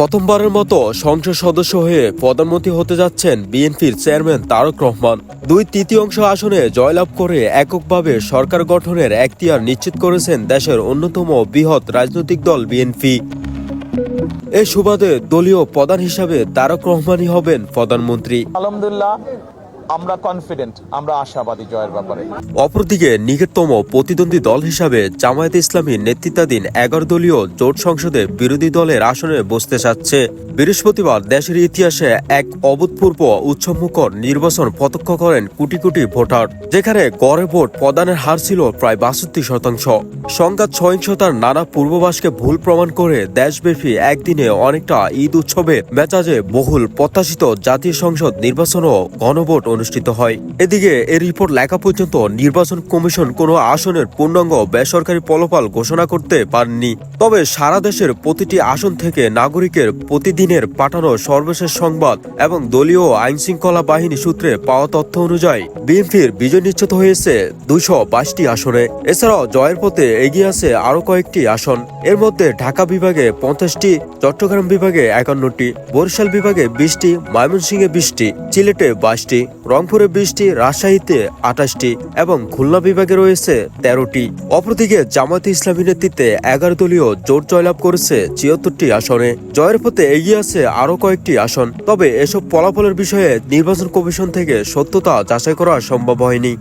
প্রথমবারের মতো সংসদ সদস্য হয়ে প্রধানমন্ত্রী হতে যাচ্ছেন বিএনপির চেয়ারম্যান তারক রহমান। দুই তৃতীয়াংশ আসনে জয়লাভ করে এককভাবে সরকার গঠনের এখতিয়ার নিশ্চিত করেছেন দেশের অন্যতম বৃহৎ রাজনৈতিক দল বিএনপি। এ সুবাদে দলীয় প্রধান হিসাবে তারক রহমানই হবেন প্রধানমন্ত্রী। আলহামদুলিল্লাহ আমরা কনফিডেন্ট আমরা আশাবাদী জয়ের ব্যাপারে। অপরদিকে, নিকটতম প্রতিদ্বন্দ্বী দল হিসাবে জামায়াতে ইসলামী নেতৃত্বাধীন এগারো দলীয় জোট সংসদে বিরোধী দলের আসনে বসতে চাচ্ছে বৃহস্পতিবার দেশের ইতিহাসে এক অভূতপূর্ব উৎসবমুখর নির্বাচন প্রত্যক্ষ করেন কোটি কোটি ভোটার, যেখানে গড়ে ভোট প্রদানের হার ছিল প্রায় বাষট্টি শতাংশ। সংঘাত সহিংসতার নানা পূর্বাভাসকে ভুল প্রমাণ করে দেশব্যাপী একদিনে অনেকটা ঈদ উৎসবে মেজাজে বহুল প্রত্যাশিত জাতীয় সংসদ নির্বাচনও গণভোট অনুষ্ঠিত হয়। এদিকে এ রিপোর্ট লেখা পর্যন্ত নির্বাচন কমিশন কোনো আসনের পূর্ণাঙ্গ বেসরকারি ফলাফল ঘোষণা করতে পারেনি। তবে সারা দেশের প্রতিটি আসন থেকে নাগরিকের প্রতিদিনের পাঠানো সর্বশেষ সংবাদ এবং দলীয় আইন শৃঙ্খলা বাহিনী সূত্রে পাওয়া তথ্য অনুযায়ী বিএনপির বিজয় নিশ্চিত হয়েছে দুইশো বাইশটি আসনে। এছাড়াও জয়ের পথে এগিয়ে আছে আরও কয়েকটি আসন। এর মধ্যে ঢাকা বিভাগে পঞ্চাশটি, চট্টগ্রাম বিভাগে একান্নটি, বরিশাল বিভাগে বিশটি, ময়মনসিংহে বিশটি সিলেটে বাইশটি রংপুরে বিশটি, রাজশাহীতে আঠাশটি এবং খুলনা বিভাগে রয়েছে তেরোটি। অপরদিকে জামায়াতে ইসলামী নেতৃত্বে এগারো দলীয় জোট জয়লাভ করেছে ছিয়াত্তরটি আসনে। জয়ের পথে এগিয়ে আছে আরও কয়েকটি আসন। তবে এসব ফলাফলের বিষয়ে নির্বাচন কমিশন থেকে সত্যতা যাচাই করা সম্ভব হয়নি।